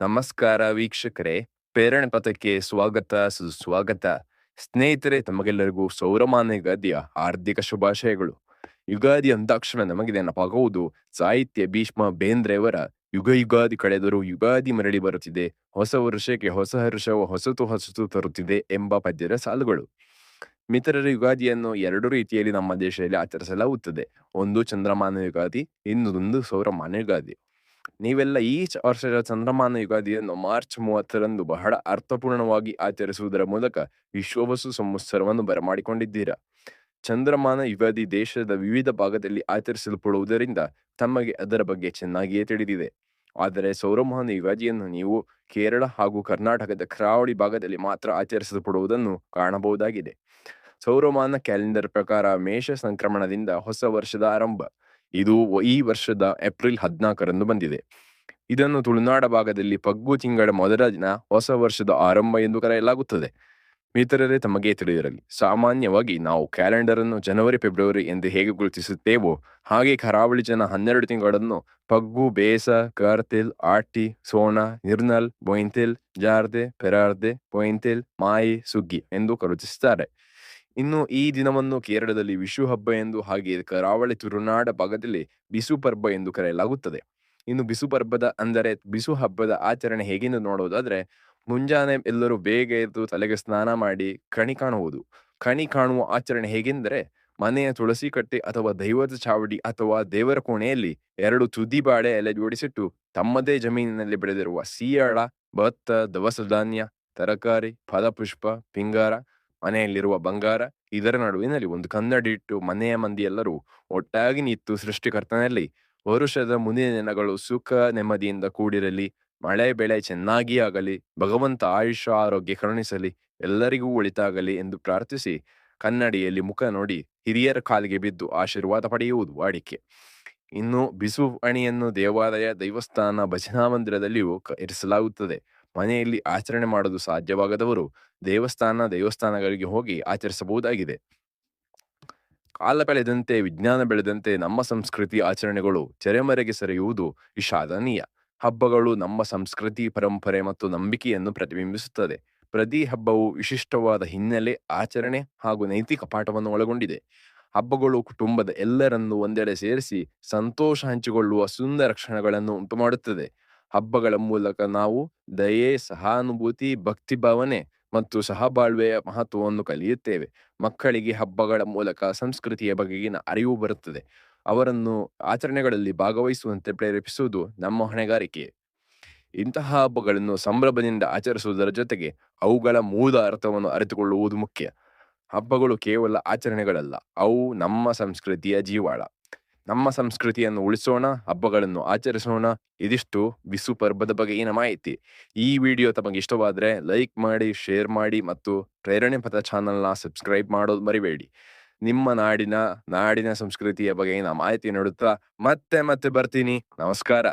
ನಮಸ್ಕಾರ ವೀಕ್ಷಕರೇ, ಪ್ರೇರಣೆ ಪಥಕ್ಕೆ ಸ್ವಾಗತ, ಸುಸ್ವಾಗತ. ಸ್ನೇಹಿತರೆ, ತಮಗೆಲ್ಲರಿಗೂ ಸೌರಮಾನ ಯುಗಾದಿಯ ಹಾರ್ದಿಕ ಶುಭಾಶಯಗಳು. ಯುಗಾದಿ ಅಂದಾಕ್ಷಣ ನಮಗೆ ನೆನಪಾಗುವುದು, ಸಾಹಿತ್ಯ ಭೀಷ್ಮ ಬೇಂದ್ರೆಯವರ ಯುಗ ಯುಗಾದಿ ಕಳೆದರೂ ಯುಗಾದಿ ಮರಳಿ ಬರುತ್ತಿದೆ, ಹೊಸ ವರ್ಷಕ್ಕೆ ಹೊಸ ಹರ್ಷವು ಹೊಸತು ಹೊಸತು ತರುತ್ತಿದೆ ಎಂಬ ಪದ್ಯದ ಸಾಲುಗಳು. ಮಿತ್ರರ ಯುಗಾದಿಯನ್ನು ಎರಡು ರೀತಿಯಲ್ಲಿ ನಮ್ಮ ದೇಶದಲ್ಲಿ ಆಚರಿಸಲಾಗುತ್ತದೆ. ಒಂದು ಚಂದ್ರಮಾನ ಯುಗಾದಿ, ಇನ್ನೊಂದು ಸೌರಮಾನ ಯುಗಾದಿ. ನೀವೆಲ್ಲ ಈ ವರ್ಷದ ಚಂದ್ರಮಾನ ಯುಗಾದಿಯನ್ನು ಮಾರ್ಚ್ ಮೂವತ್ತರಂದು ಬಹಳ ಅರ್ಥಪೂರ್ಣವಾಗಿ ಆಚರಿಸುವುದರ ಮೂಲಕ ವಿಶ್ವವಸು ಸಂವತ್ಸರವನ್ನು ಬರಮಾಡಿಕೊಂಡಿದ್ದೀರಾ? ಚಂದ್ರಮಾನ ಯುಗಾದಿ ದೇಶದ ವಿವಿಧ ಭಾಗದಲ್ಲಿ ಆಚರಿಸಲ್ಪಡುವುದರಿಂದ ತಮಗೆ ಅದರ ಬಗ್ಗೆ ಚೆನ್ನಾಗಿಯೇ ತಿಳಿದಿದೆ. ಆದರೆ ಸೌರಮಾನ ಯುಗಾದಿಯನ್ನು ನೀವು ಕೇರಳ ಹಾಗೂ ಕರ್ನಾಟಕದ ಕರಾವಳಿ ಭಾಗದಲ್ಲಿ ಮಾತ್ರ ಆಚರಿಸಲ್ಪಡುವುದನ್ನು ಕಾಣಬಹುದಾಗಿದೆ. ಸೌರಮಾನ ಕ್ಯಾಲೆಂಡರ್ ಪ್ರಕಾರ ಮೇಷ ಸಂಕ್ರಮಣದಿಂದ ಹೊಸ ವರ್ಷದ ಆರಂಭ. ಇದು ಈ ವರ್ಷದ ಏಪ್ರಿಲ್ ಹದಿನಾಲ್ಕರಂದು ಬಂದಿದೆ. ಇದನ್ನು ತುಳುನಾಡ ಭಾಗದಲ್ಲಿ ಪಗ್ಗು ತಿಂಗಳ ಮೊದಲ ದಿನ ಹೊಸ ವರ್ಷದ ಆರಂಭ ಎಂದು ಕರೆಯಲಾಗುತ್ತದೆ. ಮಿತ್ರರೇ, ತಮಗೆ ತಿಳಿದಿರಲಿ, ಸಾಮಾನ್ಯವಾಗಿ ನಾವು ಕ್ಯಾಲೆಂಡರ್ ಅನ್ನು ಜನವರಿ, ಫೆಬ್ರವರಿ ಎಂದು ಹೇಗೆ ಗುರುತಿಸುತ್ತೇವೋ, ಹಾಗೆ ಕರಾವಳಿ ಜನ ಹನ್ನೆರಡು ತಿಂಗಳನ್ನು ಪಗ್ಗು, ಬೇಸ, ಕಾರ್ತಿಲ್, ಆಟಿ, ಸೋಣ, ನಿರ್ನಲ್, ಬೊಯಿಂತಿಲ್, ಜಾರ್ದೆ, ಪೆರಾರ್ದೆ, ಬೊಯಿಂತಿಲ್, ಮಾಯಿ, ಸುಗ್ಗಿ ಎಂದು ಗುರುತಿಸುತ್ತಾರೆ ಇನ್ನು ಈ ದಿನವನ್ನು ಕೇರಳದಲ್ಲಿ ವಿಷು ಹಬ್ಬ ಎಂದು ಹಾಗೆ ಕರಾವಳಿ ತುರುನಾಡ ಭಾಗದಲ್ಲಿ ಬಿಸು ಪರ್ಬ ಎಂದು ಕರೆಯಲಾಗುತ್ತದೆ. ಇನ್ನು ಬಿಸು ಪರ್ಬದ ಅಂದರೆ ಬಿಸು ಹಬ್ಬದ ಆಚರಣೆ ಹೇಗೆಂದು ನೋಡೋದಾದ್ರೆ, ಮುಂಜಾನೆ ಎಲ್ಲರೂ ಬೇಗ ಎದ್ದು ತಲೆಗೆ ಸ್ನಾನ ಮಾಡಿ ಕಣಿ ಕಾಣುವುದು. ಕಣಿ ಕಾಣುವ ಆಚರಣೆ ಹೇಗೆಂದರೆ, ಮನೆಯ ತುಳಸಿ ಕಟ್ಟೆ ಅಥವಾ ದೈವದ ಚಾವಡಿ ಅಥವಾ ದೇವರ ಕೋಣೆಯಲ್ಲಿ ಎರಡು ತುದಿ ಬಾಳೆ ಎಲೆ ಜೋಡಿಸಿಟ್ಟು ತಮ್ಮದೇ ಜಮೀನಿನಲ್ಲಿ ಬೆಳೆದಿರುವ ಸೀಯಾಳ, ಭತ್ತ, ದವಸ ಧಾನ್ಯ, ತರಕಾರಿ, ಫಲಪುಷ್ಪ ಪಿಂಗಾರ ಮನೆಯಲ್ಲಿರುವ ಬಂಗಾರ, ಇದರ ನಡುವಿನಲ್ಲಿ ಒಂದು ಕನ್ನಡಿ ಇಟ್ಟು ಮನೆಯ ಮಂದಿ ಎಲ್ಲರೂ ಒಟ್ಟಾಗಿ ನಿಂತು ಸೃಷ್ಟಿಕರ್ತನಲ್ಲಿ ವರುಷದ ಮುಂದಿನ ದಿನಗಳು ಸುಖ, ನೆಮ್ಮದಿಯಿಂದ ಕೂಡಿರಲಿ, ಮಳೆ, ಬೆಳೆ ಚೆನ್ನಾಗಿ ಆಗಲಿ, ಭಗವಂತ ಆಯುಷ, ಆರೋಗ್ಯ ಕರುಣಿಸಲಿ, ಎಲ್ಲರಿಗೂ ಒಳಿತಾಗಲಿ ಎಂದು ಪ್ರಾರ್ಥಿಸಿ ಕನ್ನಡಿಯಲ್ಲಿ ಮುಖ ನೋಡಿ ಹಿರಿಯರ ಕಾಲಿಗೆ ಬಿದ್ದು ಆಶೀರ್ವಾದ ಪಡೆಯುವುದು ವಾಡಿಕೆ. ಇನ್ನು ಬಿಸು ಅಣಿಯನ್ನು ದೇವಾಲಯ, ದೈವಸ್ಥಾನ, ಭಜನಾ ಮಂದಿರದಲ್ಲಿಯೂ ಇರಿಸಲಾಗುತ್ತದೆ. ಮನೆಯಲ್ಲಿ ಆಚರಣೆ ಮಾಡಲು ಸಾಧ್ಯವಾಗದವರು ದೇವಸ್ಥಾನ, ದೇವಸ್ಥಾನಗಳಿಗೆ ಹೋಗಿ ಆಚರಿಸಬಹುದಾಗಿದೆ. ಕಾಲ ಬೆಳೆದಂತೆ, ವಿಜ್ಞಾನ ಬೆಳೆದಂತೆ ನಮ್ಮ ಸಂಸ್ಕೃತಿ ಆಚರಣೆಗಳು ಚೆರೆಮರೆಗೆ ಸರಿಯುವುದು ವಿಷಾದನೀಯ ಹಬ್ಬಗಳು ನಮ್ಮ ಸಂಸ್ಕೃತಿ, ಪರಂಪರೆ ಮತ್ತು ನಂಬಿಕೆಯನ್ನು ಪ್ರತಿಬಿಂಬಿಸುತ್ತದೆ. ಪ್ರತಿ ಹಬ್ಬವು ವಿಶಿಷ್ಟವಾದ ಹಿನ್ನೆಲೆ, ಆಚರಣೆ ಹಾಗೂ ನೈತಿಕ ಪಾಠವನ್ನು ಒಳಗೊಂಡಿದೆ. ಹಬ್ಬಗಳು ಕುಟುಂಬದ ಎಲ್ಲರನ್ನು ಒಂದೆಡೆ ಸೇರಿಸಿ ಸಂತೋಷ ಹಂಚಿಕೊಳ್ಳುವ ಸುಂದರ ಕ್ಷಣಗಳನ್ನು ಉಂಟುಮಾಡುತ್ತದೆ. ಹಬ್ಬಗಳ ಮೂಲಕ ನಾವು ದಯೆ, ಸಹಾನುಭೂತಿ, ಭಕ್ತಿ ಭಾವನೆ ಮತ್ತು ಸಹಬಾಳ್ವೆಯ ಮಹತ್ವವನ್ನು ಕಲಿಯುತ್ತೇವೆ. ಮಕ್ಕಳಿಗೆ ಹಬ್ಬಗಳ ಮೂಲಕ ಸಂಸ್ಕೃತಿಯ ಬಗೆಗಿನ ಅರಿವು ಬರುತ್ತದೆ. ಅವರನ್ನು ಆಚರಣೆಗಳಲ್ಲಿ ಭಾಗವಹಿಸುವಂತೆ ಪ್ರೇರೇಪಿಸುವುದು ನಮ್ಮ ಹೊಣೆಗಾರಿಕೆ. ಇಂತಹ ಹಬ್ಬಗಳನ್ನು ಸಂಭ್ರಮದಿಂದ ಆಚರಿಸುವುದರ ಜೊತೆಗೆ ಅವುಗಳ ಮೂಲ ಅರ್ಥವನ್ನು ಅರಿತುಕೊಳ್ಳುವುದು ಮುಖ್ಯ. ಹಬ್ಬಗಳು ಕೇವಲ ಆಚರಣೆಗಳಲ್ಲ, ಅವು ನಮ್ಮ ಸಂಸ್ಕೃತಿಯ ಜೀವಾಳ. ನಮ್ಮ ಸಂಸ್ಕೃತಿಯನ್ನು ಉಳಿಸೋಣ, ಹಬ್ಬಗಳನ್ನು ಆಚರಿಸೋಣ. ಇದಿಷ್ಟು ಬಿಸು ಪರ್ಬದ ಬಗೆಗಿನ ಮಾಹಿತಿ. ಈ ವಿಡಿಯೋ ತಮಗೆ ಇಷ್ಟವಾದರೆ ಲೈಕ್ ಮಾಡಿ, ಶೇರ್ ಮಾಡಿ ಮತ್ತು ಪ್ರೇರಣೆ ಪಥ ಚಾನಲ್ನ ಸಬ್ಸ್ಕ್ರೈಬ್ ಮಾಡೋದು ಮರಿಬೇಡಿ. ನಿಮ್ಮ ನಾಡಿನ ನಾಡಿನ ಸಂಸ್ಕೃತಿಯ ಬಗೆಗಿನ ಮಾಹಿತಿ ನೀಡುತ್ತಾ ಮತ್ತೆ ಮತ್ತೆ ಬರ್ತೀನಿ. ನಮಸ್ಕಾರ.